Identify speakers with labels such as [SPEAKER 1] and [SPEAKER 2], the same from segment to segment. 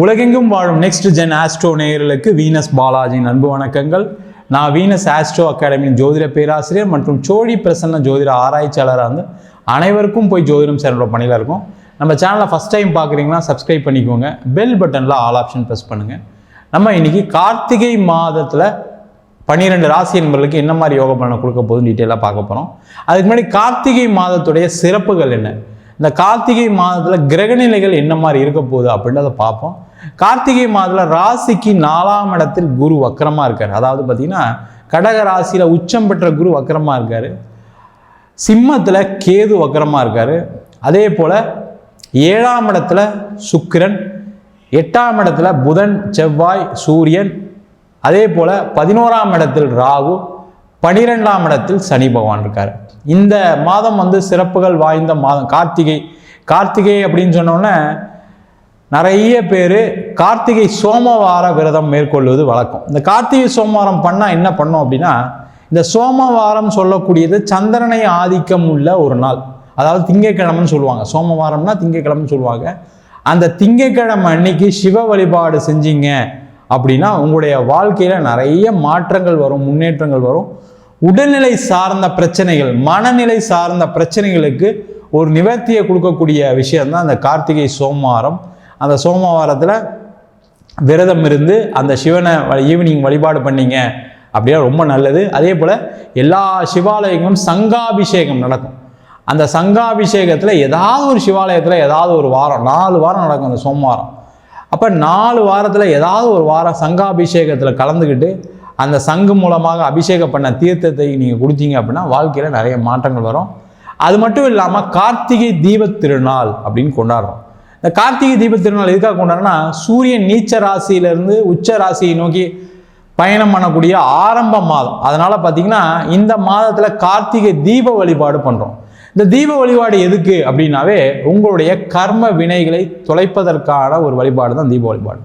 [SPEAKER 1] உலகெங்கும் வாழும் next gen astro நேயர்களுக்கு வீனஸ் பாலாஜியின் அன்பு வணக்கங்கள். நான் வீனஸ் ஆஸ்ட்ரோ அகாடமியின் ஜோதிட பேராசிரியர் மற்றும் சோழி பிரசன்ன ஜோதிட ஆராய்ச்சியாளராக வந்து அனைவருக்கும் போய் ஜோதிடம் சேர்ந்த பணியில் இருக்கும். நம்ம சேனலை ஃபஸ்ட் டைம் பார்க்குறீங்கன்னா சப்ஸ்கிரைப் பண்ணிக்கோங்க. பெல் பட்டனில் ஆல் ஆப்ஷன் ப்ரெஸ் பண்ணுங்கள் நம்ம இன்றைக்கி கார்த்திகை மாதத்தில் பன்னிரெண்டு ராசி என்பவர்களுக்கு என்ன மாதிரி யோகா பலனை கொடுக்க போதும் டீட்டெயிலாக பார்க்க போகிறோம் அதுக்கு முன்னாடி கார்த்திகை மாதத்துடைய சிறப்புகள் என்ன? இந்த கார்த்திகை மாதத்தில் கிரகநிலைகள் என்ன மாதிரி இருக்க போகுது அப்படின்றத பார்ப்போம். கார்த்திகை மாதத்தில் ராசிக்கு நாலாம் இடத்தில் குரு வக்கரமாக இருக்கார். அதாவது பார்த்தீங்கன்னா கடக ராசியில் உச்சம் பெற்ற குரு வக்கரமாக இருக்கார். சிம்மத்தில் கேது வக்கரமாக இருக்கார். அதே போல் ஏழாம் இடத்துல சுக்கிரன் எட்டாம் இடத்துல புதன் செவ்வாய் சூரியன் அதே போல் பதினோராம் இடத்தில் ராகு பனிரெண்டாம் இடத்தில் சனி பகவான் இருக்கார். இந்த மாதம் வந்து சிறப்புகள் வாய்ந்த மாதம். கார்த்திகை. கார்த்திகை அப்படின்னு சொன்னோன்னே நிறைய பேர் கார்த்திகை சோமவார விரதம் மேற்கொள்வது வழக்கம். இந்த கார்த்திகை சோமவாரம் பண்ணால் என்ன பண்ணோம் அப்படின்னா இந்த சோமவாரம் சொல்லக்கூடியது சந்திரனை ஆதிக்கம் உள்ள ஒரு நாள். அதாவது திங்கட்கிழமைன்னு சொல்லுவாங்க. சோமவாரம்னா திங்கட்கிழமைன்னு சொல்லுவாங்க. அந்த திங்கட்கிழமை அன்னைக்கு சிவ வழிபாடு செஞ்சீங்க அப்படின்னா உங்களுடைய வாழ்க்கையில் நிறைய மாற்றங்கள் வரும் முன்னேற்றங்கள் வரும். உடல்நிலை சார்ந்த பிரச்சனைகள் மனநிலை சார்ந்த பிரச்சனைகளுக்கு ஒரு நிவர்த்தியை கொடுக்கக்கூடிய விஷயம்தான் அந்த கார்த்திகை சோமவாரம். அந்த சோமவாரத்தில் விரதம் இருந்து அந்த சிவனை ஈவினிங் வழிபாடு பண்ணீங்க அப்படின்னா ரொம்ப நல்லது. அதே போல் எல்லா சிவாலயங்களும் சங்காபிஷேகம் நடக்கும். அந்த சங்காபிஷேகத்தில் ஏதாவது ஒரு சிவாலயத்தில் ஏதாவது ஒரு வாரம் நாலு வாரம் நடக்கும் அந்த சோமவாரம். அப்போ நாலு வாரத்தில் ஏதாவது ஒரு வாரம் சங்காபிஷேகத்தில் கலந்துக்கிட்டு அந்த சங்கு மூலமாக அபிஷேகம் பண்ண தீர்த்தத்தை நீங்கள் கொடுத்தீங்க அப்படின்னா வாழ்க்கையில் நிறைய மாற்றங்கள் வரும். அது மட்டும் இல்லாமல் கார்த்திகை தீபத் திருநாள் அப்படின்னு கொண்டாடுறோம். இந்த கார்த்திகை தீபத்திருநாள் எதுக்காக கொண்டாடுறோம்னா சூரியன் நீச்ச ராசியிலிருந்து உச்ச ராசியை நோக்கி பயணம் பண்ணக்கூடிய ஆரம்ப மாதம். அதனால் பார்த்தீங்கன்னா இந்த மாதத்தில் கார்த்திகை தீப வழிபாடு பண்ணுறோம் இந்த தீப வழிபாடு எதுக்கு அப்படின்னாவே உங்களுடைய கர்ம வினைகளை தொலைப்பதற்கான ஒரு வழிபாடு தான் தீப வழிபாடு.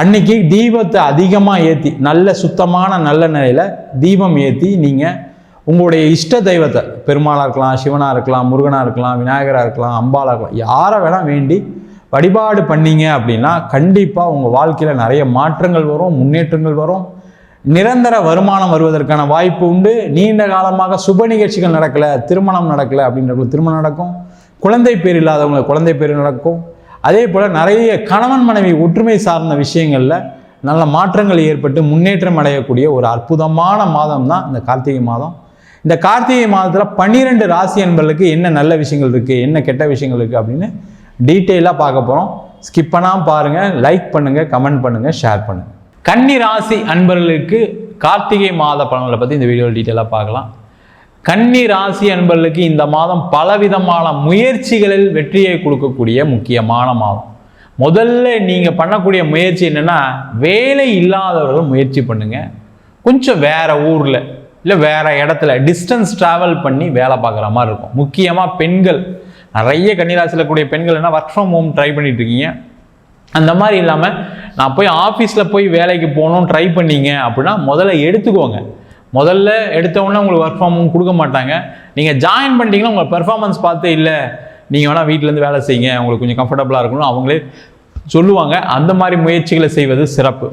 [SPEAKER 1] அன்னைக்கு தீபத்தை அதிகமாக ஏற்றி நல்ல சுத்தமான நல்ல நிலையில் தீபம் ஏற்றி நீங்கள் உங்களுடைய இஷ்ட தெய்வத்தை பெருமாளாக இருக்கலாம் சிவனாக இருக்கலாம் முருகனாக இருக்கலாம் விநாயகராக இருக்கலாம் அம்பாலாக இருக்கலாம் யாரை வேணால் வேண்டி வழிபாடு பண்ணீங்க அப்படின்னா கண்டிப்பாக உங்கள் வாழ்க்கையில் நிறைய மாற்றங்கள் வரும் முன்னேற்றங்கள் வரும். நிரந்தர வருமானம் வருவதற்கான வாய்ப்பு உண்டு. நீண்ட காலமாக சுப நிகழ்ச்சிகள் நடக்கலை திருமணம் நடக்கலை அப்படின்றவங்களுக்கு திருமணம் நடக்கும். குழந்தை பேர் இல்லாதவங்களுக்கு குழந்தை பேர் நடக்கும். அதே போல் நிறைய கணவன் மனைவி ஒற்றுமை சார்ந்த விஷயங்களில் நல்ல மாற்றங்கள் ஏற்பட்டு முன்னேற்றம் அடையக்கூடிய ஒரு அற்புதமான மாதம் தான் இந்த கார்த்திகை மாதம். இந்த கார்த்திகை மாதத்தில் பன்னிரெண்டு ராசி என்பர்களுக்கு என்ன நல்ல விஷயங்கள் இருக்குது என்ன கெட்ட விஷயங்கள் இருக்குது அப்படின்னு டீட்டெயிலாக பார்க்க போகிறோம் ஸ்கிப் பண்ணாமல் பாருங்கள் லைக் பண்ணுங்கள் கமெண்ட் பண்ணுங்கள் ஷேர் பண்ணுங்கள் கன்னி ராசி அன்பர்களுக்கு கார்த்திகை மாத பலன்களை பற்றி இந்த வீடியோவில் டீட்டெயிலாக பார்க்கலாம். கன்னி ராசி அன்பர்களுக்கு இந்த மாதம் பலவிதமான முயற்சிகளில் வெற்றியை கொடுக்கக்கூடிய முக்கியமான மாதம். முதல்ல நீங்கள் பண்ணக்கூடிய முயற்சி என்னென்னா வேலை இல்லாதவர்கள் முயற்சி பண்ணுங்கள் கொஞ்சம் வேறு ஊரில் இல்லை வேற இடத்துல டிஸ்டன்ஸ் ட்ராவல் பண்ணி வேலை பார்க்குற மாதிரி இருக்கும். முக்கியமாக பெண்கள். நிறைய கன்னிராசியில் கூடிய பெண்கள் என்ன ஒர்க் ஃப்ரம் ஹோம் ட்ரை பண்ணிட்டு இருக்கீங்க அந்த மாதிரி இல்லாமல் நான் போய் ஆஃபீஸில் போய் வேலைக்கு போகணும்னு ட்ரை பண்ணீங்க அப்படின்னா முதல்ல எடுத்துக்கோங்க. முதல்ல எடுத்தவுடனே உங்களுக்கு ஒர்க் ஃப்ரம் ஹோம் கொடுக்க மாட்டாங்க. நீங்கள் ஜாயின் பண்ணிட்டீங்கன்னா உங்கள் பெர்ஃபார்மன்ஸ் பார்த்து இல்லை. நீங்கள் வேணால் வீட்டிலேருந்து வேலை செய்யுங்க. உங்களுக்கு கொஞ்சம் கம்ஃபர்டபுளாக இருக்கணும் அவங்களே சொல்லுவாங்க. அந்த மாதிரி முயற்சிகளை செய்வது சிறப்பு.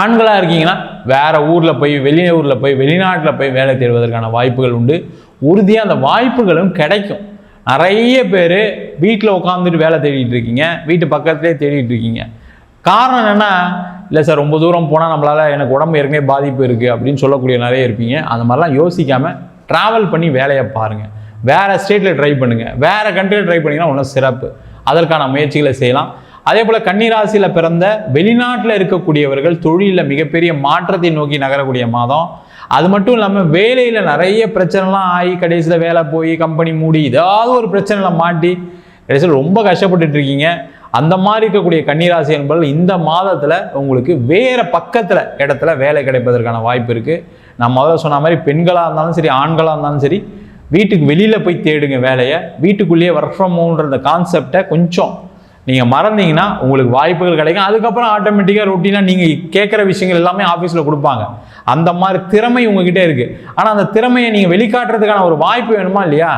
[SPEAKER 1] ஆண்களாக இருக்கீங்கன்னா வேறு ஊரில் போய் வெளியூரில் போய் வெளிநாட்டில் போய் வேலை தேடுவதற்கான வாய்ப்புகள் உண்டு. உறுதியாக அந்த வாய்ப்புகளும் கிடைக்கும். நிறைய பேர் வீட்டில் உட்காந்துட்டு வேலை தேடிட்டு இருக்கீங்க. வீட்டு பக்கத்துலேயே தேடிட்டு இருக்கீங்க. காரணம் என்னென்னா இல்லை சார் ரொம்ப தூரம் போனால் நம்மளால் எனக்கு உடம்பு ஏற்கனவே பாதிப்பு இருக்குது அப்படின்னு சொல்லக்கூடிய நிறைய இருப்பீங்க. அந்த மாதிரிலாம் யோசிக்காமல் ட்ராவல் பண்ணி வேலையை பாருங்கள் வேறு ஸ்டேட்டில் ட்ரை பண்ணுங்கள் வேறு கண்ட்ரியில் ட்ரை பண்ணிங்கன்னா ஒன்றும் சிறப்பு. அதற்கான முயற்சிகளை செய்யலாம். அதே போல் கன்னிராசியில் பிறந்த வெளிநாட்டில் இருக்கக்கூடியவர்கள் தொழிலில் மிகப்பெரிய மாற்றத்தை நோக்கி நகரக்கூடிய மாதம். அது மட்டும் இல்லாமல் வேலையில் நிறைய பிரச்சனைலாம் ஆகி கடைசியில் வேலை போய் கம்பெனி மூடி ஏதாவது ஒரு பிரச்சனையில் மாட்டி கடைசியில் ரொம்ப கஷ்டப்பட்டுட்டு இருக்கீங்க. அந்த மாதிரி இருக்கக்கூடிய கன்னிராசி என்பவர்கள் இந்த மாதத்தில் உங்களுக்கு வேறு பக்கத்தில் இடத்துல வேலை கிடைப்பதற்கான வாய்ப்பு இருக்குது நான் முதல்ல சொன்ன மாதிரி பெண்களாக இருந்தாலும் சரி ஆண்களாக இருந்தாலும் சரி வீட்டுக்கு வெளியில் போய் தேடுங்க வேலையை. வீட்டுக்குள்ளேயே ஒர்க் ஃப்ரம் ஹோம்ன்ற அந்த கான்செப்டை கொஞ்சம் நீங்கள் மறந்தீங்கன்னா உங்களுக்கு வாய்ப்புகள் கிடைக்கும். அதுக்கப்புறம் ஆட்டோமேட்டிக்காக ரொட்டீனாக நீங்கள் கேட்குற விஷயங்கள் எல்லாமே ஆஃபீஸில் கொடுப்பாங்க. அந்த மாதிரி திறமை உங்ககிட்ட இருக்குது ஆனால் அந்த திறமையை நீங்கள் வெளிக்காட்டுறதுக்கான ஒரு வாய்ப்பு வேணுமா இல்லையா?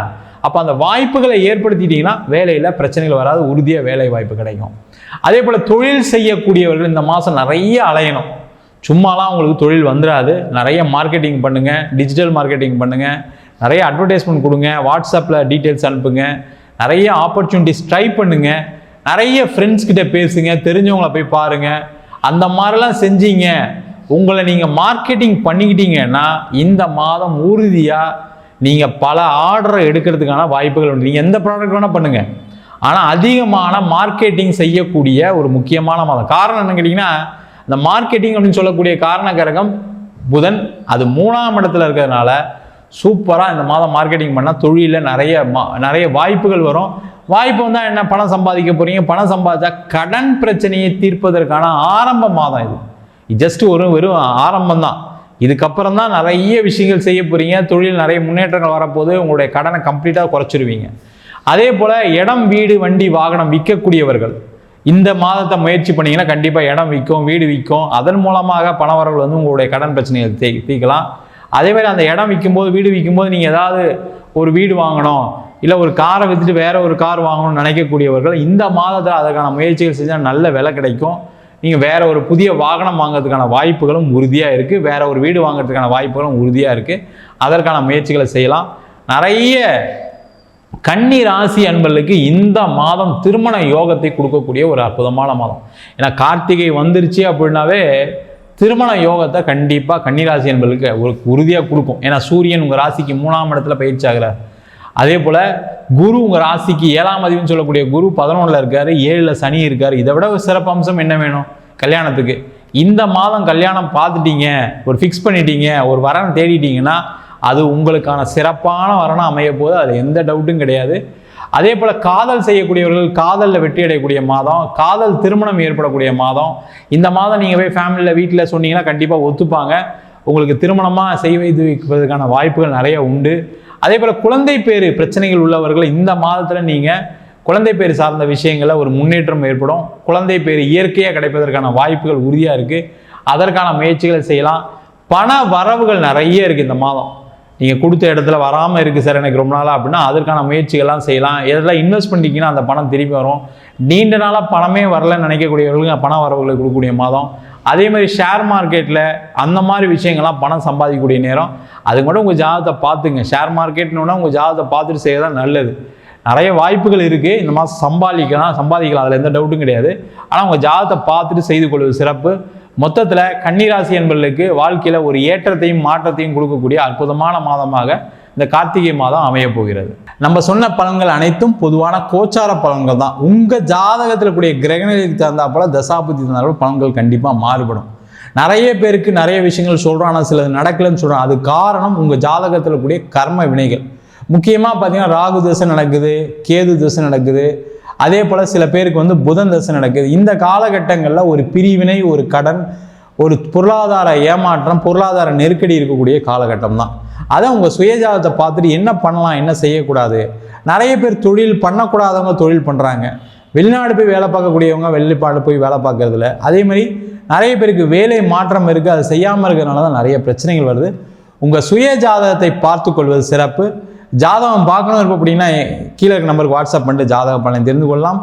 [SPEAKER 1] அப்போ அந்த வாய்ப்புகளை ஏற்படுத்திட்டிங்கன்னா வேலையில் பிரச்சனைகள் வராது உறுதியாக வேலை வாய்ப்பு கிடைக்கும். அதே போல் தொழில் செய்யக்கூடியவர்கள் இந்த மாதம் நிறைய அலையணும். சும்மாலாம் உங்களுக்கு தொழில் வந்துடாது நிறைய மார்க்கெட்டிங் பண்ணுங்கள் டிஜிட்டல் மார்க்கெட்டிங் பண்ணுங்கள் நிறைய அட்வர்டைஸ்மெண்ட் கொடுங்க வாட்ஸ்அப்பில் டீட்டெயில்ஸ் அனுப்புங்க நிறைய ஆப்பர்ச்சுனிட்டிஸ் ட்ரை பண்ணுங்கள் நிறைய ஃப்ரெண்ட்ஸ் கிட்ட பேசுங்க தெரிஞ்சவங்கள போய் பாருங்கள் அந்த மாதிரிலாம் செஞ்சீங்க உங்களை நீங்கள் மார்க்கெட்டிங் பண்ணிக்கிட்டீங்கன்னா இந்த மாதம் உறுதியாக நீங்கள் பல ஆர்டரை எடுக்கிறதுக்கான வாய்ப்புகள் உண்டு. நீங்கள் எந்த ப்ராடக்ட் வேணால் பண்ணுங்கள் ஆனால் அதிகமான மார்க்கெட்டிங் செய்யக்கூடிய ஒரு முக்கியமான மாதம். காரணம் என்னன்னு கேட்டிங்கன்னா இந்த மார்க்கெட்டிங் அப்படின்னு சொல்லக்கூடிய காரணக்கரகம் புதன். அது மூணாம் இடத்துல இருக்கிறதுனால சூப்பராக இந்த மாதம் மார்க்கெட்டிங் பண்ணால் தொழிலில் நிறைய மா நிறைய வாய்ப்புகள் வரும். வாய்ப்பு வந்தால் என்ன? பணம் சம்பாதிக்க போகிறீங்க பணம் சம்பாதிச்சா கடன் பிரச்சனையை தீர்ப்பதற்கான ஆரம்ப மாதம் இது. ஜஸ்ட் ஒரு வெறும் ஆரம்பம் தான் இதுக்கப்புறம் தான் நிறைய விஷயங்கள் செய்ய போகிறீங்க தொழில் நிறைய முன்னேற்றங்கள் வரப்போது உங்களுடைய கடனை கம்ப்ளீட்டாக குறைச்சிருவீங்க. அதே போல் இடம் வீடு வண்டி வாகனம் விற்கக்கூடியவர்கள் இந்த மாதத்தை முயற்சி பண்ணிங்கன்னா கண்டிப்பாக இடம் விற்கும் வீடு விற்கும். அதன் மூலமாக பண வந்து உங்களுடைய கடன் பிரச்சனைகள் தீ தீர்க்கலாம் அதே மாதிரி அந்த இடம் விற்கும்போது வீடு விற்கும்போது நீங்கள் ஏதாவது ஒரு வீடு வாங்கணும் இல்லை ஒரு காரை விற்றுட்டு வேற ஒரு கார் வாங்கணும்னு நினைக்கக்கூடியவர்கள் இந்த மாதத்தில் அதற்கான முயற்சிகள் செஞ்சால் நல்ல விலை கிடைக்கும். நீங்கள் வேற ஒரு புதிய வாகனம் வாங்குறதுக்கான வாய்ப்புகளும் உறுதியாக இருக்குது வேறு ஒரு வீடு வாங்குறதுக்கான வாய்ப்புகளும் உறுதியாக இருக்குது அதற்கான முயற்சிகளை செய்யலாம். நிறைய கன்னி ராசி அன்பர்களுக்கு இந்த மாதம் திருமண யோகத்தை கொடுக்கக்கூடிய ஒரு அற்புதமான மாதம். ஏன்னா கார்த்திகை வந்துருச்சு அப்படின்னாவே திருமண யோகத்தை கண்டிப்பாக கன்னிராசி என்பதுக்கு ஒரு உறுதியாக கொடுக்கும். ஏன்னா சூரியன் உங்கள் ராசிக்கு மூணாம் இடத்துல பயிற்சி ஆகிறார். அதே போல் குரு உங்கள் ராசிக்கு ஏழாம் அதிபதினு சொல்லக்கூடிய குரு பதினொன்றில் இருக்கார் ஏழில் சனி இருக்கார். இதை விட ஒரு என்ன வேணும்? கல்யாணத்துக்கு. இந்த மாதம் கல்யாணம் பார்த்துட்டீங்க ஒரு ஃபிக்ஸ் பண்ணிட்டீங்க ஒரு வரன் தேடிட்டீங்கன்னா அது உங்களுக்கான சிறப்பான வரணும் அமைய போது அது எந்த டவுட்டும் கிடையாது. அதே போல் காதல் செய்யக்கூடியவர்கள் காதலில் வெற்றி அடையக்கூடிய மாதம் காதல் திருமணம் ஏற்படக்கூடிய மாதம். இந்த மாதம் நீங்கள் போய் ஃபேமிலியில் வீட்டில் சொன்னீங்கன்னா கண்டிப்பாக ஒத்துப்பாங்க. உங்களுக்கு திருமணமாக செய்வதற்கான வைப்பதற்கான வாய்ப்புகள் நிறைய உண்டு. அதே போல் குழந்தை பேர் பிரச்சனைகள் உள்ளவர்கள் இந்த மாதத்தில் நீங்கள் குழந்தை பேர் சார்ந்த விஷயங்களில் ஒரு முன்னேற்றம் ஏற்படும். குழந்தை பேர் இயற்கையாக கிடைப்பதற்கான வாய்ப்புகள் உறுதியாக இருக்குது அதற்கான முயற்சிகளை செய்யலாம். பண வரவுகள் நிறைய இருக்குது இந்த மாதம். நீங்கள் கொடுத்த இடத்துல வராமல் இருக்குது சார் எனக்கு ரொம்ப நாளாக அப்படின்னா அதற்கான முயற்சிகள்லாம் செய்யலாம். எதெல்லாம் இன்வெஸ்ட் பண்ணிட்டீங்கன்னா அந்த பணம் திரும்பி வரும். நீண்ட நாளாக பணமே வரலன்னு நினைக்கக்கூடியவர்களுக்கு பண வரவுகளை கொடுக்கக்கூடிய மாதம். அதே மாதிரி ஷேர் மார்க்கெட்டில் அந்த மாதிரி விஷயங்கள்லாம் பணம் சம்பாதிக்கக்கூடிய நேரம் அதுக்கு மட்டும் உங்கள் ஜாதகத்தை பார்த்துங்க. ஷேர் மார்க்கெட்னு உங்கள் ஜாதகத்தை பார்த்துட்டு செய்ய தான் நல்லது. நிறைய வாய்ப்புகள் இருக்குது இந்த மாதம் சம்பாதிக்கலாம் சம்பாதிக்கலாம். அதில் எந்த டவுட்டும் கிடையாது. ஆனால் உங்கள் ஜாதகத்தை பார்த்துட்டு செய்து கொள்வது சிறப்பு. மொத்தத்தில் கன்னிராசி என்பர்களுக்கு வாழ்க்கையில் ஒரு ஏற்றத்தையும் மாற்றத்தையும் கொடுக்கக்கூடிய அற்புதமான மாதமாக இந்த கார்த்திகை மாதம் அமைய போகிறது. நம்ம சொன்ன பலன்கள் அனைத்தும் பொதுவான கோச்சார பலன்கள் தான். உங்கள் ஜாதகத்தில் கூடிய கிரகநிலைக்கு தகுந்தாப்போல தசாபுத்தி தகுந்தாப்போல பலன்கள் கண்டிப்பாக மாறுபடும். நிறைய பேருக்கு நிறைய விஷயங்கள் சொல்கிறோம் ஆனால் சிலது நடக்கலைன்னு சொல்கிறோம் அது காரணம் உங்கள் ஜாதகத்தில் கூடிய கர்ம வினைகள். முக்கியமாக பார்த்தீங்கன்னா ராகு தசை நடக்குது கேது தசை நடக்குது. அதே போல் சில பேருக்கு வந்து புதன் தசை நடக்குது. இந்த காலகட்டங்களில் ஒரு பிரிவினை ஒரு கடன் ஒரு பொருளாதார ஏமாற்றம் பொருளாதார நெருக்கடி இருக்கக்கூடிய காலகட்டம் தான் அதை உங்கள் சுயஜாதத்தை பார்த்துட்டு என்ன பண்ணலாம் என்ன செய்யக்கூடாது? நிறைய பேர் தொழில் பண்ணக்கூடாதவங்க தொழில் பண்ணுறாங்க வெளிநாடு போய் வேலை பார்க்கக்கூடியவங்க வெளிப்பாடு போய் வேலை பார்க்கறதில்ல. அதே மாதிரி நிறைய பேருக்கு வேலை மாற்றம் இருக்குது அதை செய்யாமல் இருக்கிறதுனால தான் நிறைய பிரச்சனைகள் வருது. உங்கள் சுய ஜாதகத்தை பார்த்து கொள்வது சிறப்பு. ஜாதகம் பார்க்கணும் இருப்போம் அப்படின்னா கீழே இருக்க நம்பருக்கு வாட்ஸ்அப் பண்ணிட்டு ஜாதகம் பண்ணி தெரிந்து கொள்ளலாம்.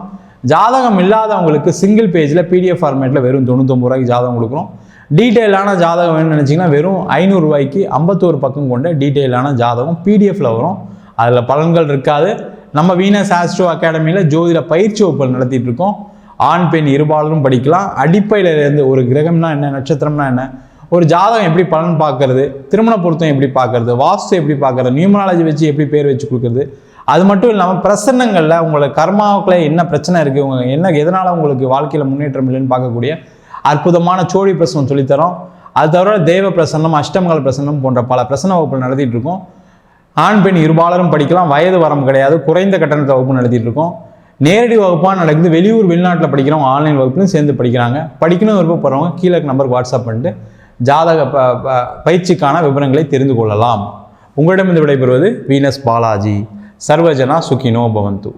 [SPEAKER 1] ஜாதகம் இல்லாதவங்களுக்கு சிங்கிள் பேஜில் பிடிஎஃப் ஃபார்மேட்டில் வெறும் தொண்ணூத்தொம்பது ரூபாய்க்கு ஜாதகம் கொடுக்குறோம். டீட்டெயிலான ஜாதகம் வேணும்னு நினச்சிங்கன்னா வெறும் ஐநூறுரூவாய்க்கு ஐம்பத்தோரு பக்கம் கொண்ட டீட்டெயிலான ஜாதகம் பிடிஎஃப்பில் வரும். அதில் பலன்கள் இருக்காது. நம்ம வீனஸ் ஆஸ்ட்ரோ அகாடமியில் ஜோதிட பயிற்சி வகுப்புகள் நடத்திட்டு இருக்கோம். ஆண் பெண் இருபாலரும் படிக்கலாம். அடிப்படையில் இருந்து ஒரு கிரகம்னா என்ன நட்சத்திரம்னா என்ன ஒரு ஜாதகம் எப்படி பலன் பார்க்கறது திருமண பொருத்தம் எப்படி பார்க்கறது வாஸ்து எப்படி பார்க்கறது நியூமராலஜி வச்சு எப்படி பேர் வச்சு கொடுக்குறது அது மட்டும் இல்லாமல் பிரசன்னங்களில் உங்களோட கர்மாவுக்குள்ள என்ன பிரச்சனை இருக்குது உங்கள் என்ன எதனால் உங்களுக்கு வாழ்க்கையில் முன்னேற்றம் இல்லைன்னு பார்க்கக்கூடிய அற்புதமான சோழி பிரசனம் சொல்லித்தரோம். அது தவிர தெய்வ பிரசன்னம் அஷ்டமங்கல பிரசன்னம் போன்ற பல பிரசன்ன வகுப்புகள் நடத்திட்டு இருக்கோம். ஆண் பெண் இருபாலரும் படிக்கலாம் வயது வரம்பு கிடையாது குறைந்த கட்டணத்தை வகுப்பு நடத்திட்டு இருக்கோம். நேரடி வகுப்பாக நடக்குது வெளியூர் வெளிநாட்டில் படிக்கிறவங்க ஆன்லைன் வகுப்புலையும் சேர்ந்து படிக்கிறாங்க. படிக்கணும் விருப்பப்படுறவங்க கீழே நம்பருக்கு வாட்ஸ்அப் பண்ணிட்டு ஜாதக ப ப- பயிற்சிக்கான விவரங்களை தெரிந்து கொள்ளலாம். உங்களிடமிருந்து விடைபெறுவது வீனஸ் பாலாஜி. சர்வஜனா சுகினோ பவந்து.